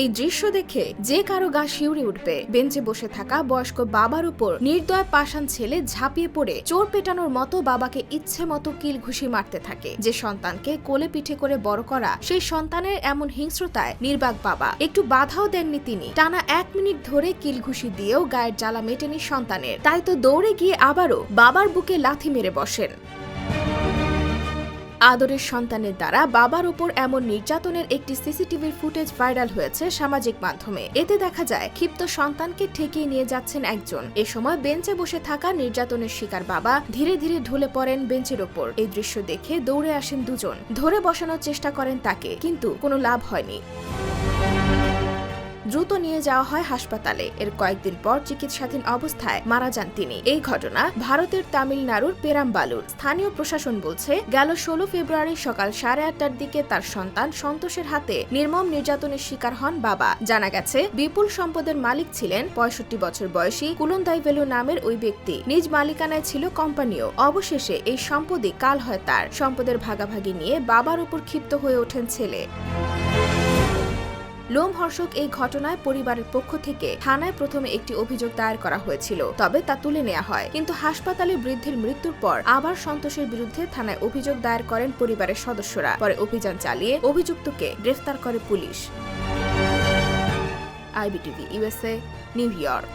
এই দৃশ্য দেখে যে কারও গা শিউরে উঠবে, বেঞ্চে বসে থাকা বয়স্ক বাবার উপর নির্দয় পাষাণ ছেলে ঝাঁপিয়ে পড়ে চোর পেটানোর মতো বাবাকে ইচ্ছে মতো কিল ঘুষি মারতে থাকে। যে সন্তানকে কোলে পিঠে করে বড় করা, সেই সন্তানের এমন হিংস্রতায় নির্বাক বাবা। একটু বাধাও দেননি তিনি। টানা এক মিনিট ধরে কিল ঘুষি দিয়েও গায়ের জ্বালা মেটেনি সন্তানের। তাই তো দৌড়ে গিয়ে আবারও বাবার বুকে লাথি মেরে বসেন। আদরের সন্তানের দ্বারা বাবার উপর এমন নির্যাতনের একটি সিসিটিভির ফুটেজ ভাইরাল হয়েছে সামাজিক মাধ্যমে। এতে দেখা যায়, ক্ষিপ্ত সন্তানকে ঠেকিয়ে নিয়ে যাচ্ছেন একজন। এ সময় বেঞ্চে বসে থাকা নির্যাতনের শিকার বাবা ধীরে ধীরে ঢুলে পড়েন বেঞ্চের ওপর। এই দৃশ্য দেখে দৌড়ে আসেন দুজন। ধরে বসানোর চেষ্টা করেন তাকে, কিন্তু কোনো লাভ হয়নি। দ্রুত নিয়ে যাওয়া হয় হাসপাতালে। এর কয়েকদিন পর চিকিৎসাধীন অবস্থায় মারা যান তিনি। এই ঘটনা ভারতের তামিলনাড়ুর পেরাম্বালুর। স্থানীয় প্রশাসন বলছে, গেল ষোলো ফেব্রুয়ারি সকাল সাড়ে আটটার দিকে তার সন্তান সন্তোষের হাতে নির্মম নির্যাতনের শিকার হন বাবা। জানা গেছে, বিপুল সম্পদের মালিক ছিলেন পঁয়ষট্টি বছর বয়সী কুলন্দাইভেলু নামের ওই ব্যক্তি। নিজ মালিকানায় ছিল কোম্পানিও। অবশেষে এই সম্পদই কাল হয় তার। সম্পদের ভাগাভাগি নিয়ে বাবার উপর ক্ষিপ্ত হয়ে ওঠেন ছেলে। লোমহর্ষক এই ঘটনায় পরিবারের পক্ষ থেকে থানায় প্রথমে একটি অভিযোগ দায়ের করা হয়েছিল, তবে তা তুলে নেওয়া হয়। কিন্তু হাসপাতালে বৃদ্ধির মৃত্যুর পর আবার সন্তোষের বিরুদ্ধে থানায় অভিযোগ দায়ের করেন পরিবারের সদস্যরা। পরে অভিযান চালিয়ে অভিযুক্তকে গ্রেফতার করে police. IBTV USA New York.